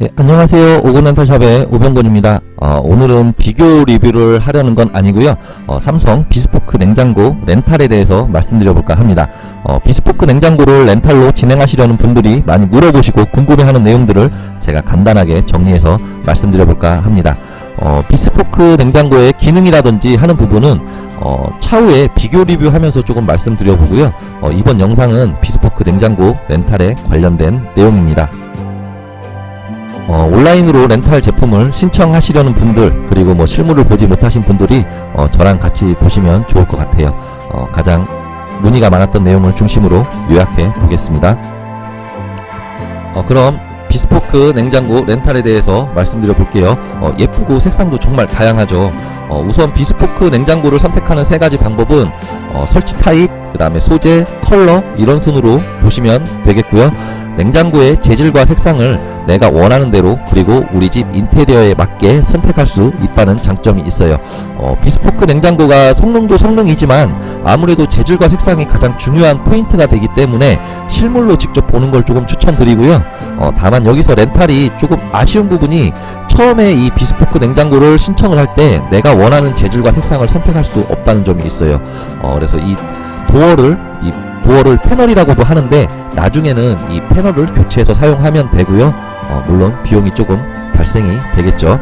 네, 안녕하세요. 오곤렌탈샵의 오병건입니다. 어, 오늘은 비교 리뷰를 하려는 건 아니고요. 어, 삼성 비스포크 냉장고 렌탈에 대해서 말씀드려 볼까 합니다. 어, 비스포크 냉장고를 렌탈로 진행하시려는 분들이 많이 물어보시고 궁금해하는 내용들을 제가 간단하게 정리해서 말씀드려 볼까 합니다. 어, 비스포크 냉장고의 기능이라든지 하는 부분은 어, 차후에 비교 리뷰하면서 조금 말씀드려 보고요. 어, 이번 영상은 비스포크 냉장고 렌탈에 관련된 내용입니다. 어, 온라인으로 렌탈 제품을 신청하시려는 분들 그리고 뭐 실물을 보지 못하신 분들이 어, 저랑 같이 보시면 좋을 것 같아요. 어, 가장 문의가 많았던 내용을 중심으로 요약해 보겠습니다. 어, 그럼 비스포크 냉장고 렌탈에 대해서 말씀드려 볼게요. 어, 예쁘고 색상도 정말 다양하죠. 어, 우선 비스포크 냉장고를 선택하는 세 가지 방법은 어, 설치 타입, 그 다음에 소재, 컬러 이런 순으로 보시면 되겠고요. 냉장고의 재질과 색상을 내가 원하는 대로 그리고 우리 집 인테리어에 맞게 선택할 수 있다는 장점이 있어요. 어, 비스포크 냉장고가 성능도 성능이지만 아무래도 재질과 색상이 가장 중요한 포인트가 되기 때문에 실물로 직접 보는 걸 조금 추천드리고요. 어, 다만 여기서 렌탈이 조금 아쉬운 부분이 처음에 이 비스포크 냉장고를 신청을 할 때 내가 원하는 재질과 색상을 선택할 수 없다는 점이 있어요. 어, 그래서 이 도어를 이 도어를 패널이라고도 하는데 나중에는 이 패널을 교체해서 사용하면 되고요. 어, 물론 비용이 조금 발생이 되겠죠.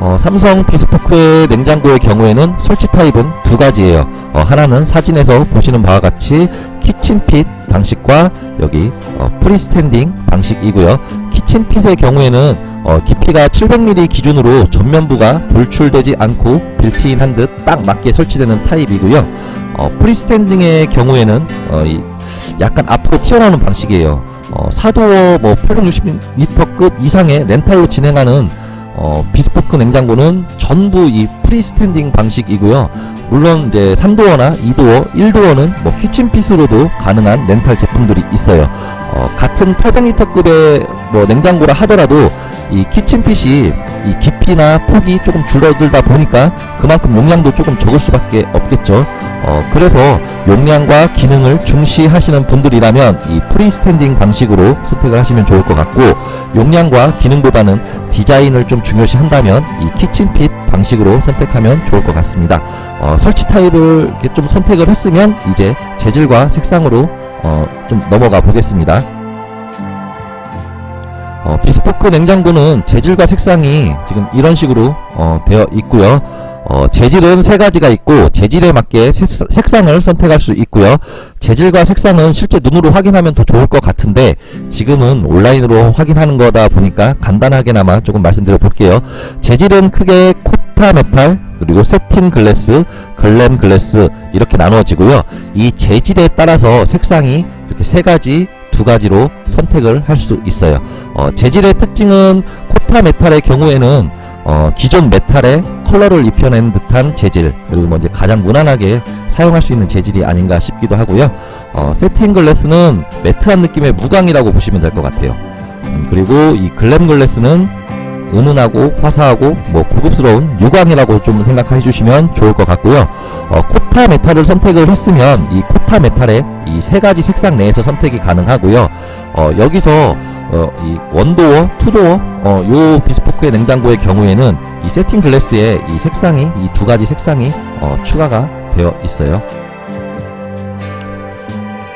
어, 삼성 비스포크의 냉장고의 경우에는 설치 타입은 두 가지예요. 어, 하나는 사진에서 보시는 바와 같이 키친핏 방식과 여기 어, 프리스탠딩 방식이고요. 키친핏의 경우에는 어, 깊이가 700mm 기준으로 전면부가 돌출되지 않고 빌트인한 듯 딱 맞게 설치되는 타입이고요. 어, 프리스탠딩의 경우에는 어, 이 약간 앞으로 튀어나오는 방식이에요. 어, 사도어 뭐 860m급 이상의 렌탈로 진행하는 어, 비스포크 냉장고는 전부 이 프리스탠딩 방식이고요. 물론 이제 3도어나 2도어, 1도어는 뭐 키친핏으로도 가능한 렌탈 제품들이 있어요. 어, 같은 800리터급의 뭐 냉장고라 하더라도 이 키친핏이 이 깊이나 폭이 조금 줄어들다 보니까 그만큼 용량도 조금 적을 수밖에 없겠죠. 어, 그래서 용량과 기능을 중시하시는 분들이라면 이 프리스탠딩 방식으로 선택을 하시면 좋을 것 같고 용량과 기능보다는 디자인을 좀 중요시 한다면 이 키친핏 방식으로 선택하면 좋을 것 같습니다. 어, 설치 타입을 이렇게 좀 선택을 했으면 이제 재질과 색상으로 어, 좀 넘어가 보겠습니다. 어, 비스포크 냉장고는 재질과 색상이 지금 이런 식으로 어, 되어 있고요. 어, 재질은 세 가지가 있고 재질에 맞게 색, 색상을 선택할 수 있고요. 재질과 색상은 실제 눈으로 확인하면 더 좋을 것 같은데 지금은 온라인으로 확인하는 거다 보니까 간단하게나마 조금 말씀드려 볼게요. 재질은 크게 코타 메탈 그리고 세틴 글래스, 글램 글래스 이렇게 나누어지고요. 이 재질에 따라서 색상이 이렇게 세 가지 두 가지로 선택을 할 수 있어요. 어, 재질의 특징은 코타 메탈의 경우에는 어, 기존 메탈에 컬러를 입혀낸 듯한 재질 그리고 뭐 이제 가장 무난하게 사용할 수 있는 재질이 아닌가 싶기도 하고요. 어, 세팅 글래스는 매트한 느낌의 무광이라고 보시면 될 것 같아요. 음, 그리고 이 글램 글래스는 은은하고 화사하고 뭐 고급스러운 유광이라고 좀 생각해 주시면 좋을 것 같고요. 어, 코타 메탈을 선택을 했으면 이 코타 메탈의 이 세 가지 색상 내에서 선택이 가능하고요. 어, 여기서 어, 이 원도어, 투도어, 어, 요 비스포크의 냉장고의 경우에는 이 세팅 글래스에 이 색상이 이 두 가지 색상이 어, 추가가 되어 있어요.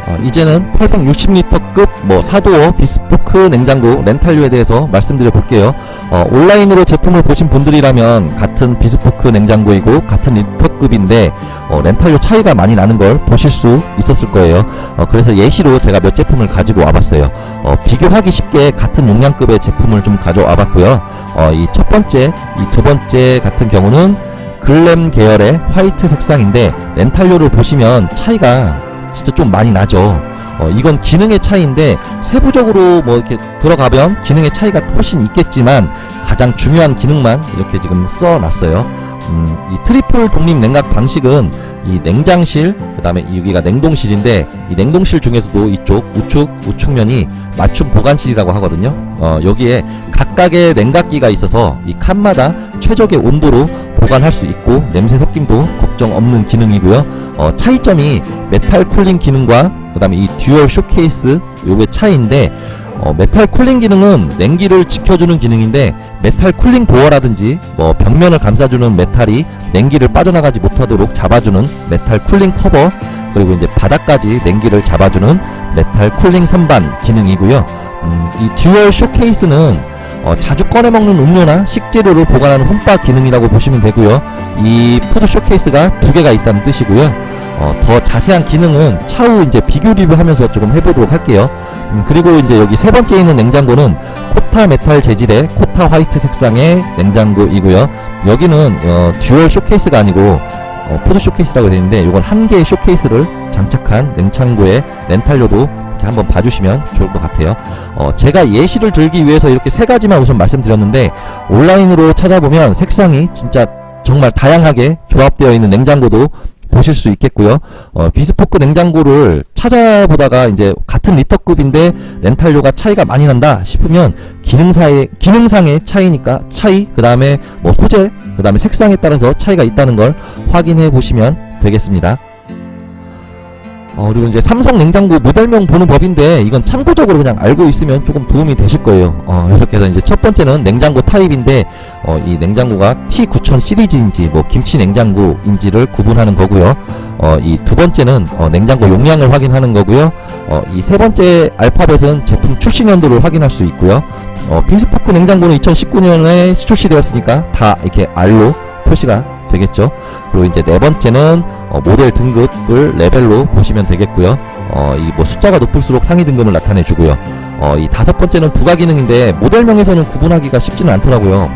어, 이제는 860리터급 뭐 사도어 비스포크 냉장고 렌탈료에 대해서 말씀드려 볼게요. 어, 온라인으로 제품을 보신 분들이라면 같은 비스포크 냉장고이고 같은 리터급인데 어, 렌탈료 차이가 많이 나는 걸 보실 수 있었을 거예요. 어, 그래서 예시로 제가 몇 제품을 가지고 와봤어요. 어, 비교하기 쉽게 같은 용량급의 제품을 좀 가져와 봤고요. 어, 이 첫 번째, 이 두 번째 같은 경우는 글램 계열의 화이트 색상인데 렌탈료를 보시면 차이가 진짜 좀 많이 나죠. 어, 이건 기능의 차이인데 세부적으로 뭐 이렇게 들어가면 기능의 차이가 훨씬 있겠지만 가장 중요한 기능만 이렇게 지금 써놨어요. 음, 이 트리플 독립 냉각 방식은 이 냉장실 그다음에 여기가 냉동실인데 이 냉동실 중에서도 이쪽 우측 우측면이 맞춤 보관실이라고 하거든요. 어, 여기에 각각의 냉각기가 있어서 이 칸마다 최적의 온도로 보관할 수 있고 냄새 섞임도 걱정 없는 기능이고요. 어, 차이점이 메탈 쿨링 기능과 그 다음에 이 듀얼 쇼케이스 요게 차이인데 어, 메탈 쿨링 기능은 냉기를 지켜주는 기능인데 메탈 쿨링 도어라든지 뭐 벽면을 감싸주는 메탈이 냉기를 빠져나가지 못하도록 잡아주는 메탈 쿨링 커버 그리고 이제 바닥까지 냉기를 잡아주는 메탈 쿨링 선반 기능이고요. 음, 이 듀얼 쇼케이스는 어, 자주 꺼내 먹는 음료나 식재료를 보관하는 홈바 기능이라고 보시면 되고요. 이 푸드 쇼케이스가 두 개가 있다는 뜻이고요. 어, 더 자세한 기능은 차후 이제 비교 리뷰하면서 조금 해보도록 할게요. 음, 그리고 이제 여기 세 번째 있는 냉장고는 코타 메탈 재질의 코타 화이트 색상의 냉장고이고요. 여기는 어, 듀얼 쇼케이스가 아니고 어, 푸드 쇼케이스라고 되어 있는데 이건 한 개의 쇼케이스를 장착한 냉장고의 렌탈료도 이렇게 한번 봐주시면 좋을 것 같아요. 어, 제가 예시를 들기 위해서 이렇게 세 가지만 우선 말씀드렸는데 온라인으로 찾아보면 색상이 진짜 정말 다양하게 조합되어 있는 냉장고도 보실 수 있겠고요. 어, 비스포크 냉장고를 찾아보다가 이제 같은 리터급인데 렌탈료가 차이가 많이 난다 싶으면 기능사의 기능상의 차이니까 차이 그 다음에 뭐 소재 그 다음에 색상에 따라서 차이가 있다는 걸 확인해 보시면 되겠습니다. 어, 그리고 이제 삼성 냉장고 모델명 보는 법인데 이건 참고적으로 그냥 알고 있으면 조금 도움이 되실 거예요. 어, 이렇게 해서 이제 첫 번째는 냉장고 타입인데 어, 이 냉장고가 T9000 시리즈인지 뭐 김치 냉장고인지를 구분하는 거고요. 어, 이 두 번째는 어, 냉장고 용량을 확인하는 거고요. 어, 이 세 번째 알파벳은 제품 출시 연도를 확인할 수 있고요. 어, 빙스포크 냉장고는 2019년에 출시되었으니까 다 이렇게 R로 표시가 되겠죠. 그리고 이제 네 번째는 어, 모델 등급을 레벨로 보시면 되겠고요. 어, 이 뭐 숫자가 높을수록 상위 등급을 나타내 주고요. 어, 이 다섯 번째는 부가 기능인데 모델명에서는 구분하기가 쉽지는 않더라고요.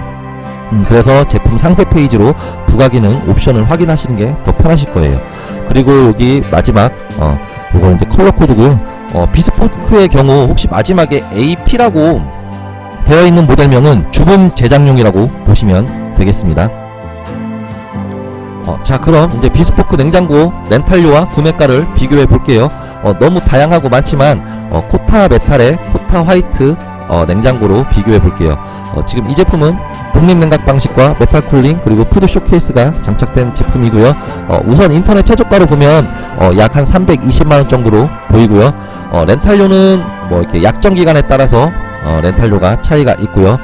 음, 그래서 제품 상세 페이지로 부가 기능 옵션을 확인하시는 게 더 편하실 거예요. 그리고 여기 마지막 어, 요거는 이제 컬러 코드고요. 어, 비스포크의 경우 혹시 마지막에 AP라고 되어 있는 모델명은 주문 제작용이라고 보시면 되겠습니다. 어, 자 그럼 이제 비스포크 냉장고 렌탈료와 구매가를 비교해 볼게요. 어, 너무 다양하고 많지만 어, 코타 메탈의 코타 화이트 어, 냉장고로 비교해 볼게요. 어, 지금 이 제품은 독립 냉각 방식과 메탈 쿨링 그리고 푸드 쇼케이스가 장착된 제품이고요. 어, 우선 인터넷 최저가로 보면 어, 약 한 320만 원 정도로 보이고요. 어, 렌탈료는 뭐 이렇게 약정 기간에 따라서 어, 렌탈료가 차이가 있고요.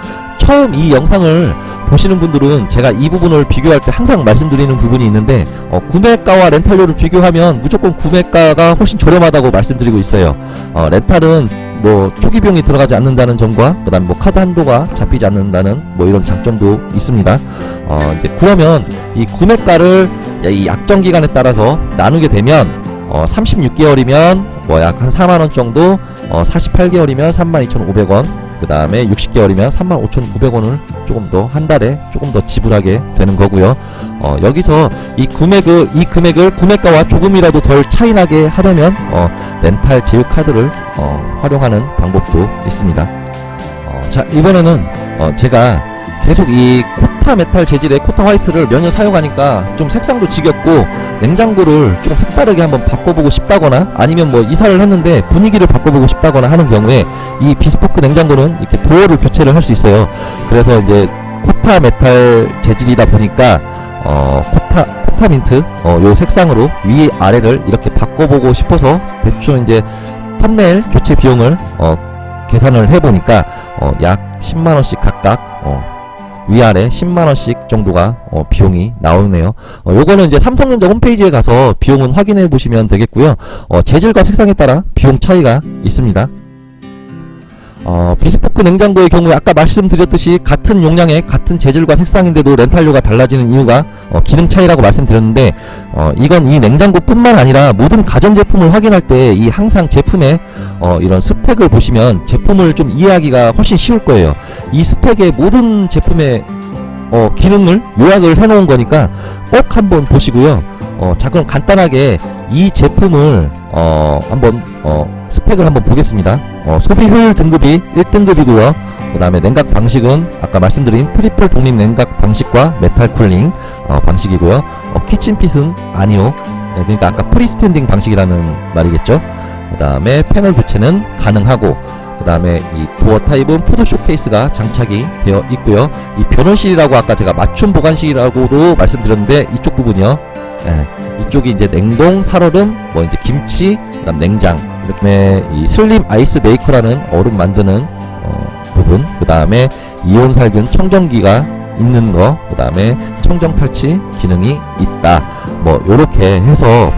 처음 이 영상을 보시는 분들은 제가 이 부분을 비교할 때 항상 말씀드리는 부분이 있는데 어, 구매가와 렌탈료를 비교하면 무조건 구매가가 훨씬 저렴하다고 말씀드리고 있어요. 어, 렌탈은 뭐 초기 비용이 들어가지 않는다는 점과 그다음 뭐 카드 한도가 잡히지 않는다는 뭐 이런 장점도 있습니다. 어, 이제 그러면 이 구매가를 이 약정 기간에 따라서 나누게 되면 어, 36개월이면 뭐 약 한 4만 원 정도, 어, 48개월이면 32,500원, 그 다음에 60개월이면 35,900원을 조금 더 한 달에 조금 더 지불하게 되는 거고요. 어, 여기서 이 금액을 이 금액을 구매가와 조금이라도 덜 차이나게 하려면 어, 렌탈 제휴 카드를 어, 활용하는 방법도 있습니다. 어, 자 이번에는 어, 제가 계속 이 코타 메탈 재질의 코타 화이트를 몇 년 사용하니까 좀 색상도 지겹고 냉장고를 좀 색다르게 한번 바꿔보고 싶다거나 아니면 뭐 이사를 했는데 분위기를 바꿔보고 싶다거나 하는 경우에 이 비스포크 냉장고는 이렇게 도어를 교체를 할 수 있어요. 그래서 이제 코타 메탈 재질이다 보니까 어 코타 코타 민트 어 요 색상으로 위 아래를 이렇게 바꿔보고 싶어서 대충 이제 판넬 교체 비용을 어 계산을 해보니까 어, 약 10만 원씩 각각 어, 위아래 10만 원씩 정도가 어, 비용이 나오네요. 어, 요거는 이제 삼성전자 홈페이지에 가서 비용은 확인해 보시면 되겠고요. 어, 재질과 색상에 따라 비용 차이가 있습니다. 어, 비스포크 냉장고의 경우에 아까 말씀드렸듯이 같은 용량의 같은 재질과 색상인데도 렌탈료가 달라지는 이유가 어, 기능 차이라고 말씀드렸는데 어, 이건 이 냉장고뿐만 아니라 모든 가전제품을 확인할 때 이 항상 제품의 어, 이런 스펙을 보시면 제품을 좀 이해하기가 훨씬 쉬울 거예요. 이 스펙의 모든 제품의 어, 기능을 요약을 해놓은 거니까 꼭 한번 보시고요. 어, 자 그럼 간단하게 이 제품을 어, 한번 어, 스펙을 한번 보겠습니다. 어, 소비 효율 등급이 1등급이고요. 그 다음에 냉각 방식은 아까 말씀드린 트리플 독립 냉각 방식과 메탈 쿨링 어, 방식이고요. 어, 키친핏은 아니요. 네, 그러니까 아까 프리스탠딩 방식이라는 말이겠죠. 그 다음에 패널 교체는 가능하고 그 다음에 이 도어 타입은 푸드 쇼케이스가 장착이 되어 있고요. 이 변원실이라고 아까 제가 맞춤 보관실이라고도 말씀드렸는데 이쪽 부분이요. 예, 이쪽이 이제 냉동, 살얼음, 뭐 이제 김치, 그다음 냉장 이렇게 이 슬림 아이스 메이커라는 얼음 만드는 어, 부분, 그 다음에 이온 살균 청정기가 있는 거, 그 다음에 청정 탈취 기능이 있다. 뭐 요렇게 해서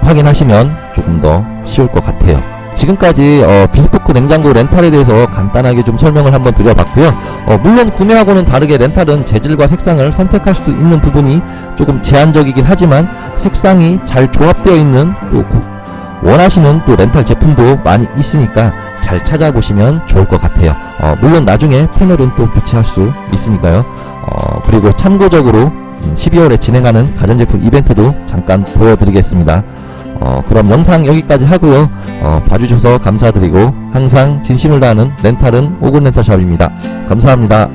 확인하시면 조금 더 쉬울 것 같아요. 지금까지 어, 비스포크 냉장고 렌탈에 대해서 간단하게 좀 설명을 한번 드려봤고요. 어, 물론 구매하고는 다르게 렌탈은 재질과 색상을 선택할 수 있는 부분이 조금 제한적이긴 하지만 색상이 잘 조합되어 있는 또 고- 원하시는 또 렌탈 제품도 많이 있으니까 잘 찾아보시면 좋을 것 같아요. 어, 물론 나중에 패널은 또 교체할 수 있으니까요. 어, 그리고 참고적으로 음, 12월에 진행하는 가전제품 이벤트도 잠깐 보여드리겠습니다. 어, 그럼 영상 여기까지 하고요. 어, 봐주셔서 감사드리고 항상 진심을 다하는 렌탈은 오근 렌탈샵입니다. 감사합니다.